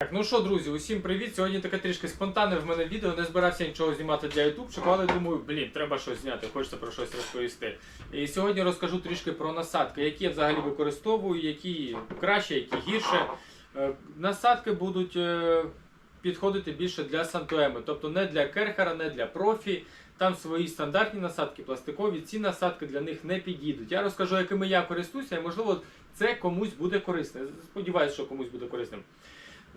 Так, ну що, друзі, усім привіт. Сьогодні таке трішки спонтанне в мене відео. Не збирався нічого знімати для ютубчику, але думаю, блін, треба щось зняти, хочеться про щось розповісти. І сьогодні розкажу трішки про насадки, які я взагалі використовую, які краще, які гірше. Е, Насадки будуть е, підходити більше для сантуеми, тобто не для керхера, не для профі. Там свої стандартні насадки, пластикові. Ці насадки для них не підійдуть. Я розкажу, якими я користуюся, і можливо це комусь буде корисно. Сподіваюсь, що комусь буде корисним.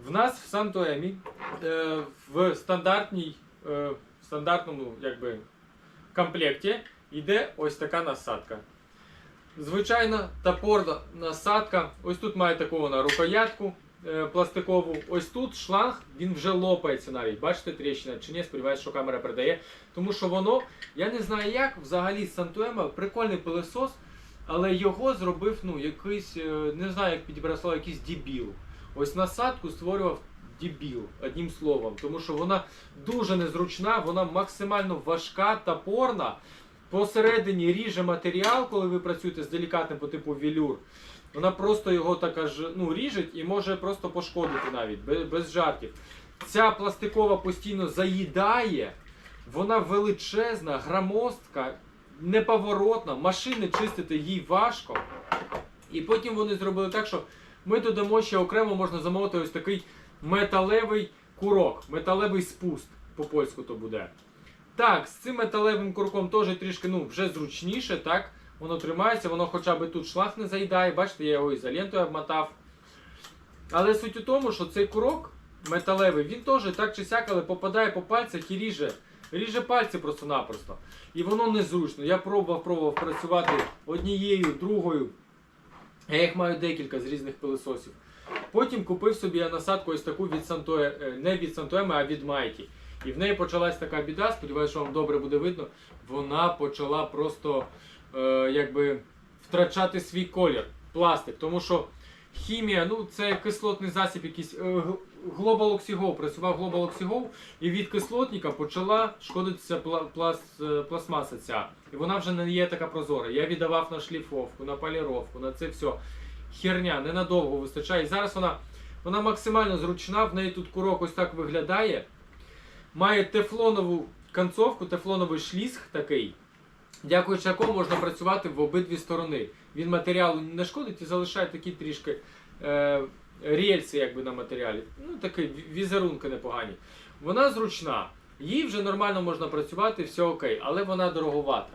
В нас в Сантуемі е, в стандартній, е, в стандартному якби, комплекті йде ось така насадка. Звичайна топорна насадка. Ось тут має таку вона рукоятку е, пластикову. Ось тут шланг, він вже лопається навіть. Бачите тріщина чи ні? Сподіваюсь, що камера передає. Тому що воно, я не знаю як, взагалі Сантуема прикольний пилесос, але його зробив ну, якийсь, е, не знаю, як підібрати слово, якийсь дебіл. Ось насадку створював дебіл, одним словом, тому що вона дуже незручна, вона максимально важка, топорна. Посередині ріже матеріал, коли ви працюєте з делікатним по типу велюр. Вона просто його так аж ну, ріжить і може просто пошкодити навіть, без, без жартів. Ця пластикова постійно заїдає, вона величезна, громоздка, неповоротна, машини чистити їй важко. І потім вони зробили так, що ми додамо ще окремо можна замовити ось такий металевий курок, металевий спуст, по польську то буде. Так, з цим металевим курком теж трішки ну, вже зручніше, так? Воно тримається, воно хоча б тут шланг не заїдає, бачите, я його ізолентою обмотав. Але суть у тому, що цей курок металевий, він теж так чи сяк, але попадає по пальцях і ріже. Ріже пальці просто-напросто. І воно незручно. Я пробував, пробував працювати однією, другою. Я їх маю декілька з різних пилососів. Потім купив собі я насадку ось таку від Сантоe, е, не від Сантоеми, а від Майки. І в неї почалась така біда, сподіваюся, що вам добре буде видно. Вона почала просто е, якби втрачати свій колір, пластик. Тому що хімія, ну це кислотний засіб якийсь. е, Global Oxygo, працював Global Oxygo, і від кислотника почала шкодитися пласт, е, пластмаса ця. І вона вже не є така прозора. Я віддавав на шліфовку, на поліровку, на це все. Херня, ненадовго вистачає. І зараз вона, вона максимально зручна, в неї тут курок ось так виглядає. Має тефлонову концовку, тефлоновий шліск такий, дякуючи якому можна працювати в обидві сторони. Він матеріалу не шкодить і залишає такі трішки е, рельси якби, на матеріалі. Ну, такі візерунки непогані. Вона зручна, їй вже нормально можна працювати, все окей, але вона дороговата.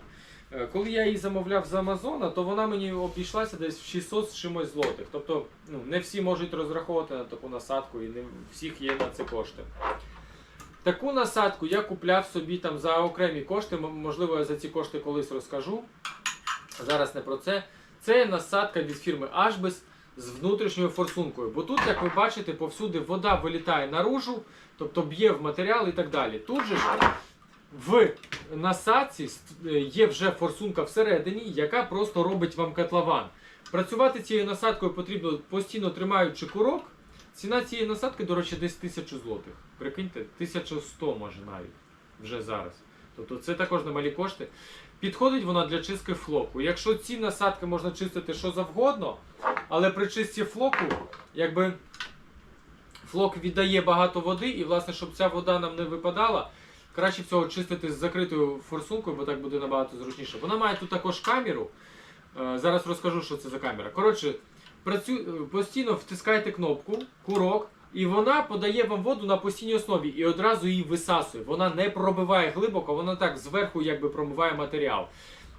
Е, Коли я її замовляв з Амазона, то вона мені обійшлася десь в 600 з чимось злотих. Тобто ну, не всі можуть розраховувати на таку насадку і не всіх є на це кошти. Таку насадку я купляв собі там за окремі кошти, можливо, я за ці кошти колись розкажу. Зараз не про це. Це насадка від фірми Ashbes з внутрішньою форсункою. Бо тут, як ви бачите, повсюди вода вилітає наружу, тобто б'є в матеріал і так далі. Тут же ж в насадці е, є вже форсунка всередині, яка просто робить вам котлован. Працювати цією насадкою потрібно постійно тримаючи курок. Ціна цієї насадки, до речі, десь 1000 злотих. Прикиньте, 1100 може навіть вже зараз. Тобто це також немалі кошти. Підходить вона для чистки флоку. Якщо ці насадки можна чистити що завгодно, але при чисті флоку, якби флок віддає багато води, і власне, щоб ця вода нам не випадала, краще всього чистити з закритою форсункою, бо так буде набагато зручніше. Вона має тут також камеру. Е, Зараз розкажу, що це за камера. Коротше, працю... постійно втискайте кнопку, курок, і вона подає вам воду на постійній основі і одразу її висасує. Вона не пробиває глибоко, вона так зверху якби промиває матеріал.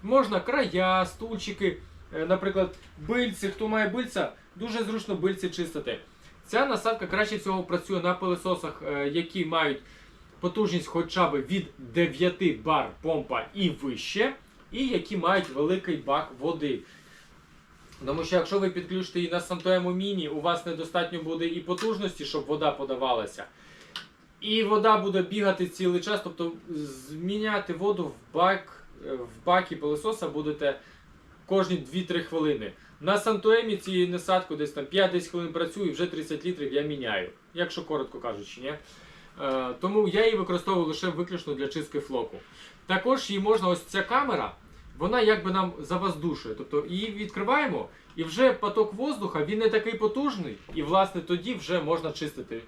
Можна края, стульчики, е, наприклад, бильці. Хто має бильця, дуже зручно бильці чистити. Ця насадка краще всього працює на пилососах, е, які мають потужність хоча б від 9 бар помпа і вище, і які мають великий бак води. Тому що якщо ви підключите її на Santoemo Mini, у вас недостатньо буде і потужності, щоб вода подавалася. І вода буде бігати цілий час, тобто зміняти воду в бак е, в бакі пилососа будете кожні 2-3 хвилини. На Сантуемі цією насадкою десь там 5-10 хвилин працюю, і вже 30 літрів я міняю, якщо коротко кажучи, ні? Е, тому я її використовую лише виключно для чистки флоку. Також її можна, ось ця камера, вона якби нам завоздушує. Тобто її відкриваємо І вже поток воздуха він не такий потужний, і власне тоді вже можна чистити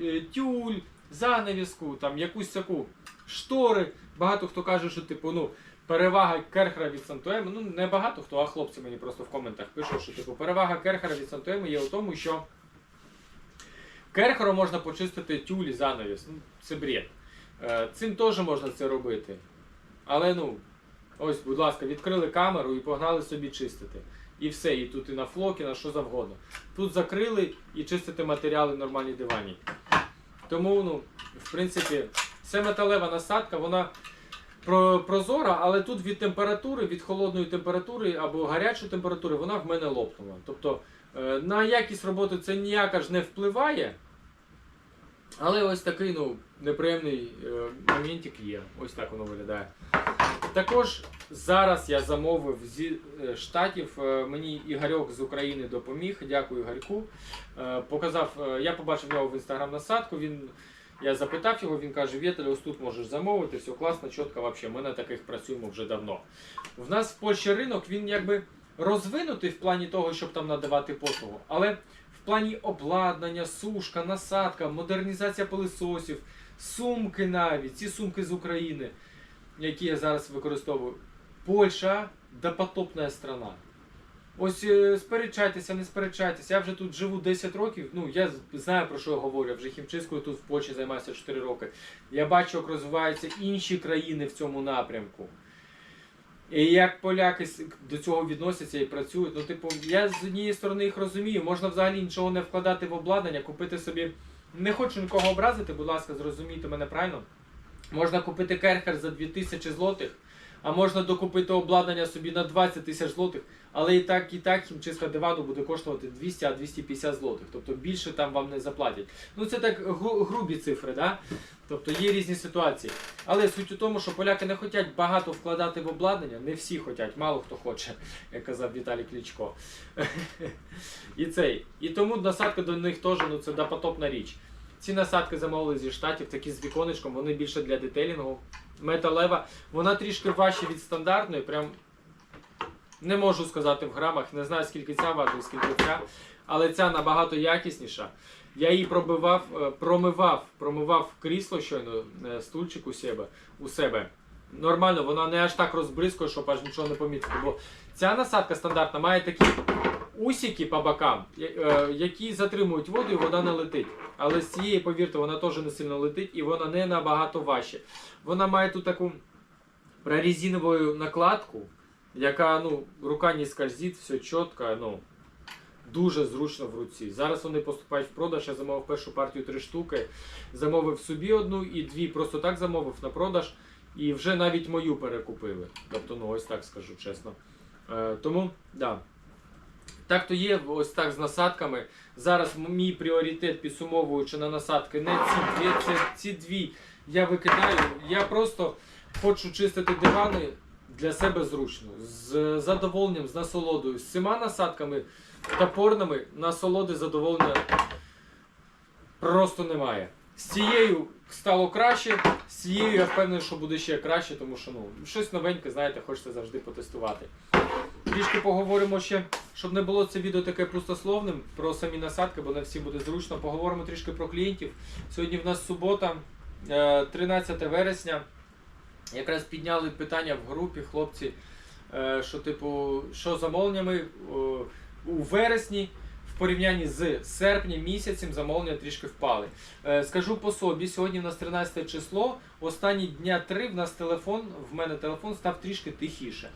е, тюль, занавіску, там якусь таку штори. Багато хто каже, що типу, ну. Перевага Керхера від Сантуеми, ну не багато хто, а хлопці мені просто в коментах пишуть, що типу перевага Керхера від Сантуеми є у тому, що Керхером можна почистити тюлі занавіс. Ну, це бред. Е, Цим теж можна це робити. Але ну, ось, будь ласка, відкрили камеру і погнали собі чистити. І все, і тут і на флокі, на що завгодно. Тут закрили і чистите матеріали в нормальній дивані. Тому, ну, в принципі, це металева насадка, вона прозора, але тут від температури, від холодної температури або гарячої температури, вона в мене лопнула. Тобто е, на якість роботи це ніяк ж не впливає. Але ось такий ну, неприємний е, моментик є. Ось так воно виглядає. Також зараз я замовив зі е, штатів. е, Мені Ігорьок з України допоміг. Дякую Ігорьку. Е, Показав, я побачив в нього в інстаграм насадку. Він, я запитав його, він каже: Вєтель, ось тут можеш замовити, все класно, чітко вообще. Ми на таких працюємо вже давно. В нас в Польщі ринок він якби розвинутий в плані того, щоб там надавати послугу. Але в плані обладнання, сушка, насадка, модернізація пилисосів, сумки навіть, ці сумки з України, які я зараз використовую. Польща допотопна страна. Ось е, сперечайтеся, не сперечайтеся. Я вже тут живу 10 років. Ну я знаю про що я говорю. Я вже хімчисткою тут в Польщі займаюся 4 роки. Я бачу, як розвиваються інші країни в цьому напрямку. І як поляки до цього відносяться і працюють. Ну, типу, я з однієї сторони їх розумію. Можна взагалі нічого не вкладати в обладнання, купити собі. Не хочу нікого образити, будь ласка, зрозумійте мене правильно. Можна купити керхер за 2000 злотих, а можна докупити обладнання собі на 20 тисяч злотих, але і так, і так хімчистка дивану буде коштувати 200, а 250 злотих. Тобто більше там вам не заплатять. Ну це так грубі цифри, да? Тобто є різні ситуації. Але суть у тому, що поляки не хочуть багато вкладати в обладнання, не всі хочуть, мало хто хоче, як казав Віталій Кличко. І цей. І тому насадка до них теж ну, це допотопна річ. Ці насадки замовили зі штатів, такі з віконечком, вони більше для детелінгу. Металева, вона трішки важча від стандартної, прям не можу сказати в грамах, не знаю скільки ця важить, скільки ця, але ця набагато якісніша. Я її пробивав, е, промивав, промивав крісло щойно, е, стульчик у себе, у себе. Нормально, вона не аж так розбризкує, щоб аж нічого не помітити. Бо ця насадка стандартна має такі усіки по бокам, е, які затримують воду і вода не летить. Але з цієї, повірте, вона теж не сильно летить і вона не набагато важче. Вона має тут таку прорезинову накладку, яка ну, рука не скользить, все чітко, ну, дуже зручно в руці. Зараз вони поступають в продаж. Я замовив першу партію три штуки. Замовив собі одну і дві, просто так замовив на продаж. І вже навіть мою перекупили. Тобто, ну ось так скажу чесно. Е, тому, да. Так то є, ось так з насадками. Зараз мій пріоритет, підсумовуючи на насадки, не ці дві, це ці дві я викидаю. Я просто хочу чистити дивани для себе зручно, з задоволенням, з насолодою. З цими насадками топорними насолоди задоволення просто немає. З цією стало краще, з цією я впевнений, що буде ще краще, тому що ну, щось новеньке, знаєте, хочеться завжди потестувати. Трішки поговоримо ще, щоб не було це відео таке пустословним про самі насадки, бо не всі буде зручно. Поговоримо трішки про клієнтів. Сьогодні в нас субота, е, 13 вересня. Якраз підняли питання в групі хлопці, е, що типу, що з замовленнями у вересні в порівнянні з серпнем місяцем замовлення трішки впали. Е, Скажу по собі, сьогодні в нас 13 число, останні дня три в нас телефон, в мене телефон став трішки тихіше.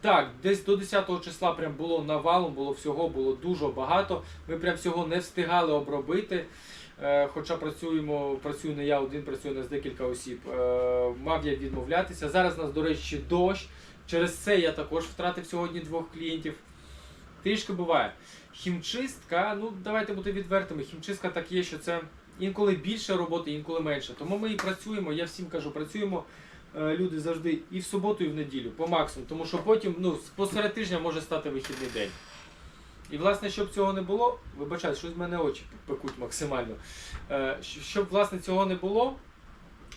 Так, десь до 10 числа прям було навалом, було всього, було дуже багато. Ми прям всього не встигали обробити. Е, Хоча працюємо, працюю не я один, працюю нас декілька осіб. Е, Мав я відмовлятися. Зараз у нас, до речі, дощ. Через це я також втратив сьогодні двох клієнтів. Трішки буває. Хімчистка, ну давайте бути відвертими. Хімчистка так є, що це інколи більше роботи, інколи менше. Тому ми і працюємо, я всім кажу, працюємо е, люди завжди і в суботу, і в неділю, по максимуму. Тому що потім, ну, посеред тижня може стати вихідний день. І власне, щоб цього не було, вибачайте, щось в мене очі пекуть максимально. Е, щоб власне цього не було,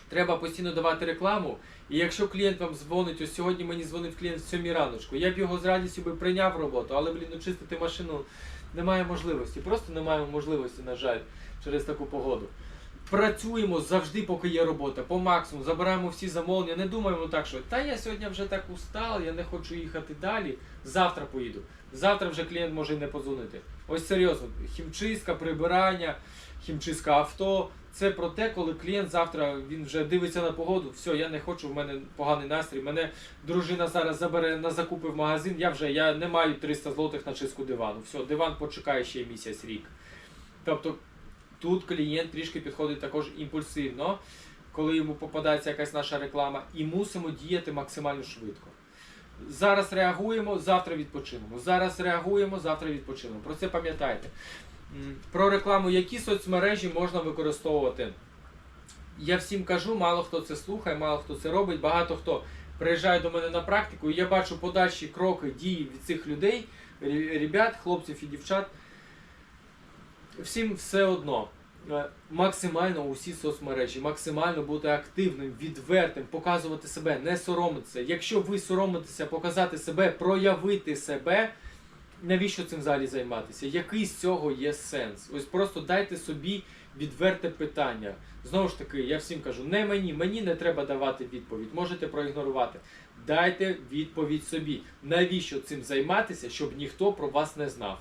Треба постійно давати рекламу. І якщо клієнт вам дзвонить, ось сьогодні мені дзвонив клієнт в 7 раночку, я б його з радістю би прийняв роботу, але блін, ну чистити машину немає можливості. Просто немає можливості, на жаль, через таку погоду. Працюємо завжди, поки є робота, по максимуму, забираємо всі замовлення, не думаємо так, що та я сьогодні вже так устал, я не хочу їхати далі. Завтра поїду. Завтра вже клієнт може і не подзвонити. Ось серйозно, хімчистка, прибирання, хімчистка авто. Це про те, коли клієнт завтра він вже дивиться на погоду. Все, я не хочу, в мене поганий настрій. Мене дружина зараз забере на закупи в магазин. Я вже я не маю 300 злотих на чистку дивану. Все, диван почекає ще місяць рік. Тобто тут клієнт трішки підходить також імпульсивно, коли йому попадається якась наша реклама, і мусимо діяти максимально швидко. Зараз реагуємо, завтра відпочинемо. Зараз реагуємо, завтра відпочинемо. Про це пам'ятайте. Про рекламу, які соцмережі можна використовувати. Я всім кажу, мало хто це слухає, мало хто це робить, багато хто приїжджає до мене на практику, і я бачу подальші кроки дії від цих людей, ребят, хлопців і дівчат. Всім все одно. Е, Максимально усі соцмережі, максимально бути активним, відвертим, показувати себе, не соромитися. Якщо ви соромитеся показати себе, проявити себе, навіщо цим взагалі займатися? Який з цього є сенс? Ось просто дайте собі відверте питання. Знову ж таки, я всім кажу, не мені, мені не треба давати відповідь, можете проігнорувати. Дайте відповідь собі. Навіщо цим займатися, щоб ніхто про вас не знав?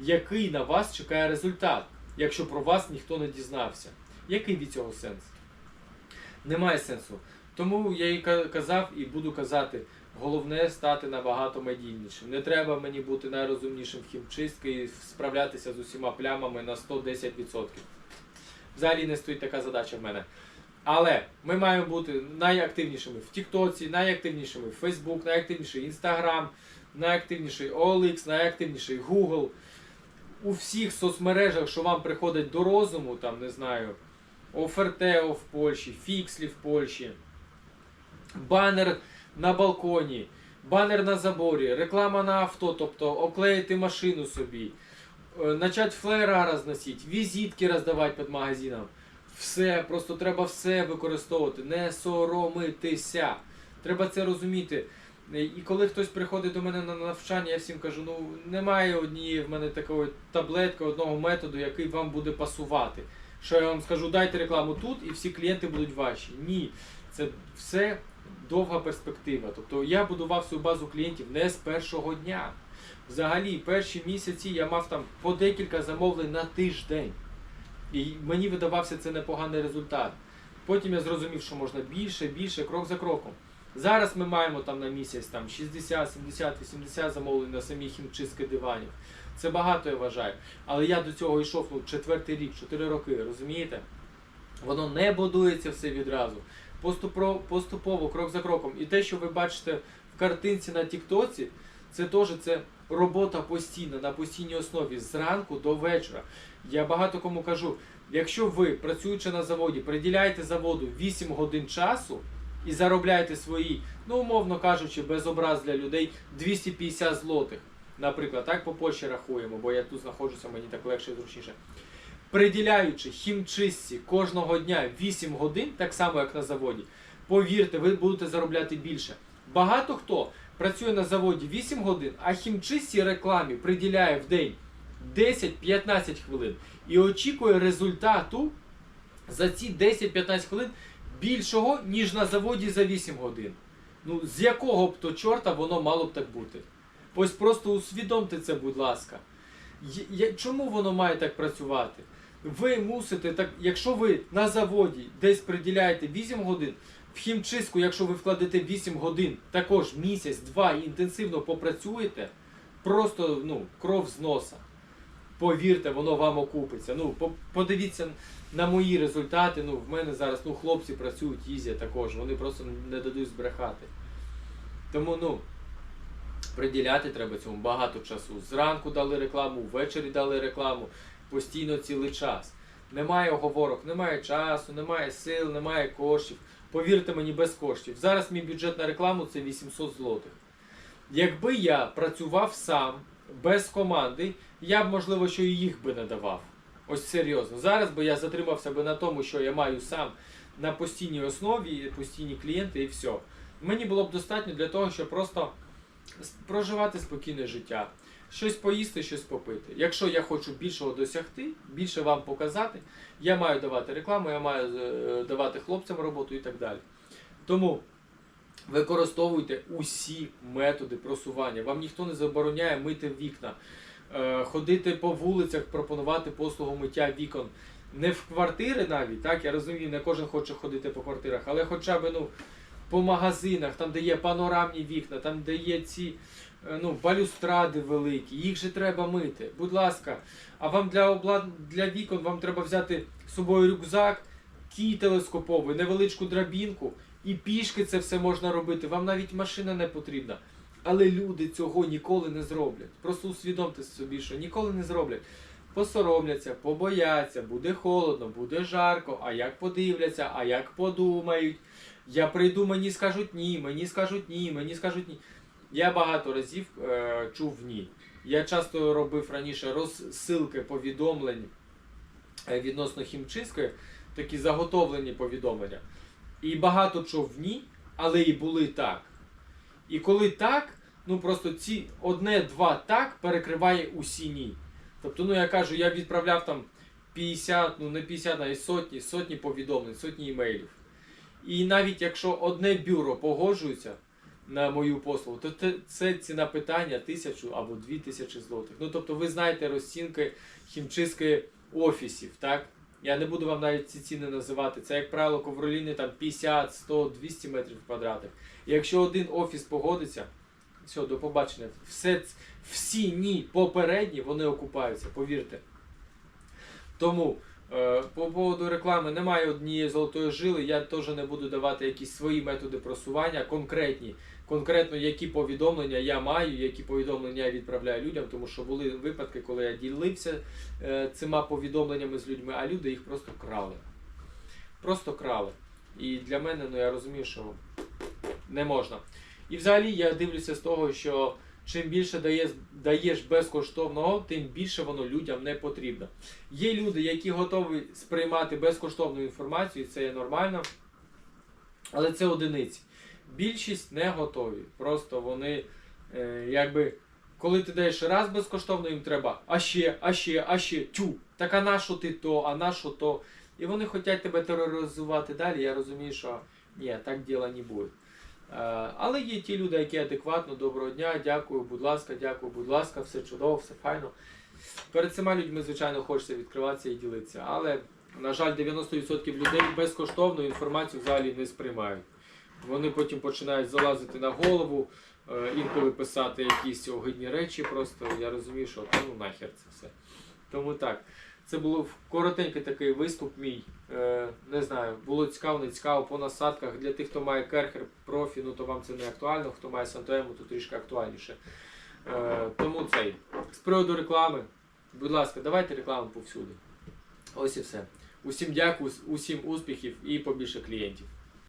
Який на вас чекає результат, якщо про вас ніхто не дізнався? Який від цього сенс? Немає сенсу. Тому я і казав і буду казати, головне стати набагато медійнішим. Не треба мені бути найрозумнішим в хімчистці і справлятися з усіма плямами на 110%. Взагалі не стоїть така задача в мене. Але ми маємо бути найактивнішими в Тіктоці, найактивнішими в Facebook, найактивніший Instagram, найактивніший OLX, найактивніший Google. У всіх соцмережах, що вам приходить до розуму, там не знаю, Офертео в Польщі, Фікслі в Польщі, банер на балконі, банер на заборі, реклама на авто, тобто оклеїти машину собі, е, начать флеєра розносити, візитки роздавати під магазином. Все, просто треба все використовувати, не соромитися. Треба це розуміти. Е, І коли хтось приходить до мене на навчання, я всім кажу, ну немає однієї в мене такої таблетки, одного методу, який вам буде пасувати. Що я вам скажу, дайте рекламу тут і всі клієнти будуть ваші. Ні, це все довга перспектива. Тобто я будував свою базу клієнтів не з першого дня. Взагалі, перші місяці я мав там по декілька замовлень на тиждень. І мені видавався це непоганий результат. Потім я зрозумів, що можна більше, більше, крок за кроком. Зараз ми маємо там на місяць там 60, 70, 80 замовлень на самі хімчистки диванів. Це багато я вважаю. Але я до цього йшов ну, четвертий рік, 4 роки, розумієте? Воно не будується все відразу. Поступово, крок за кроком. І те, що ви бачите в картинці на Тіктоці, це теж це робота постійна, на постійній основі, зранку до вечора. Я багато кому кажу, якщо ви, працюючи на заводі, приділяєте заводу 8 годин часу і заробляєте свої, ну умовно кажучи, без образ для людей 250 злотих. Наприклад, так по Польщі рахуємо, бо я тут знаходжуся, мені так легше і зручніше. Приділяючи хімчистці кожного дня 8 годин, так само як на заводі, повірте, ви будете заробляти більше. Багато хто працює на заводі 8 годин, а хімчистці рекламі приділяє в день 10-15 хвилин і очікує результату за ці 10-15 хвилин більшого, ніж на заводі за 8 годин. Ну, з якого б то чорта воно мало б так бути? Ось просто усвідомте це, будь ласка. Чому воно має так працювати? Ви мусите, так, якщо ви на заводі десь приділяєте 8 годин, в хімчистку, якщо ви вкладете 8 годин, також місяць-два інтенсивно попрацюєте, просто ну, кров з носа. Повірте, воно вам окупиться. Ну, по- подивіться на мої результати. Ну, в мене зараз ну, хлопці працюють, їздять також, вони просто не дадуть збрехати. Тому, ну, приділяти треба цьому багато часу. Зранку дали рекламу, ввечері дали рекламу, постійно цілий час. Немає оговорок, немає часу, немає сил, немає коштів. Повірте мені, без коштів. Зараз мій бюджет на рекламу це 800 злотих. Якби я працював сам, без команди, я б, можливо, що і їх би не давав. Ось серйозно. Зараз би я затримався би на тому, що я маю сам на постійній основі, постійні клієнти і все. Мені було б достатньо для того, щоб просто проживати спокійне життя. Щось поїсти, щось попити. Якщо я хочу більшого досягти, більше вам показати, я маю давати рекламу, я маю е, давати хлопцям роботу і так далі. Тому використовуйте усі методи просування. Вам ніхто не забороняє мити вікна, е, ходити по вулицях, пропонувати послугу миття вікон. Не в квартири навіть, так, я розумію, не кожен хоче ходити по квартирах, але хоча б ну, по магазинах, там, де є панорамні вікна, там, де є ці е, ну, балюстради великі, їх же треба мити. Будь ласка, а вам для облад... для вікон вам треба взяти з собою рюкзак, кій телескоповий, невеличку драбінку, і пішки це все можна робити. Вам навіть машина не потрібна. Але люди цього ніколи не зроблять. Просто усвідомте собі, що ніколи не зроблять. Посоромляться, побояться, буде холодно, буде жарко, а як подивляться, а як подумають. Я прийду, мені скажуть ні, мені скажуть ні, мені скажуть ні. Я багато разів е, чув ні. Я часто робив раніше розсилки повідомлень е, відносно хімчистки, такі заготовлені повідомлення. І багато чув ні, але і були так. І коли так, ну просто ці одне-два так перекриває усі ні. Тобто, ну я кажу, я відправляв там 50, ну не 50, а й сотні, сотні повідомлень, сотні імейлів. І навіть якщо одне бюро погоджується на мою послугу, то це ціна питання тисячу або дві тисячі злотих. Ну тобто ви знаєте розцінки хімчистки офісів, так? Я не буду вам навіть ці ціни називати. Це, як правило, ковроліни там 50, 100, 200 метрів квадратних. І якщо один офіс погодиться, все, до побачення. Все, всі ні попередні, вони окупаються, повірте. Тому по поводу реклами немає однієї золотої жили. Я теж не буду давати якісь свої методи просування, конкретні. Конкретно, які повідомлення я маю, які повідомлення я відправляю людям, тому що були випадки, коли я ділився е, цими повідомленнями з людьми, а люди їх просто крали. Просто крали. І для мене, ну я розумію, що не можна. І взагалі я дивлюся з того, що чим більше даєш, даєш безкоштовного, тим більше воно людям не потрібно. Є люди, які готові сприймати безкоштовну інформацію, і це є нормально, але це одиниці. Більшість не готові. Просто вони е, якби. Коли ти даєш раз безкоштовно, їм треба, а ще, а ще, а ще, тю, так а на що ти то, а на що то. І вони хочуть тебе тероризувати далі. Я розумію, що ні, так діла не буде. Е, Але є ті люди, які адекватно, доброго дня, дякую, будь ласка, дякую, будь ласка, все чудово, все файно. Перед цими людьми, звичайно, хочеться відкриватися і ділитися. Але, на жаль, 90% людей безкоштовну інформацію взагалі не сприймають. Вони потім починають залазити на голову, е, інколи писати якісь огидні речі. Просто я розумію, що ну нахер це все. Тому так. Це був коротенький такий виступ мій. Е, не знаю, було цікаво, не цікаво по насадках. Для тих, хто має керхер профі, ну то вам це не актуально. Хто має Сантоему, то трішки актуальніше. Е, тому цей. З приводу реклами, будь ласка, давайте рекламу повсюди. Ось і все. Усім дякую, усім успіхів і побільше клієнтів.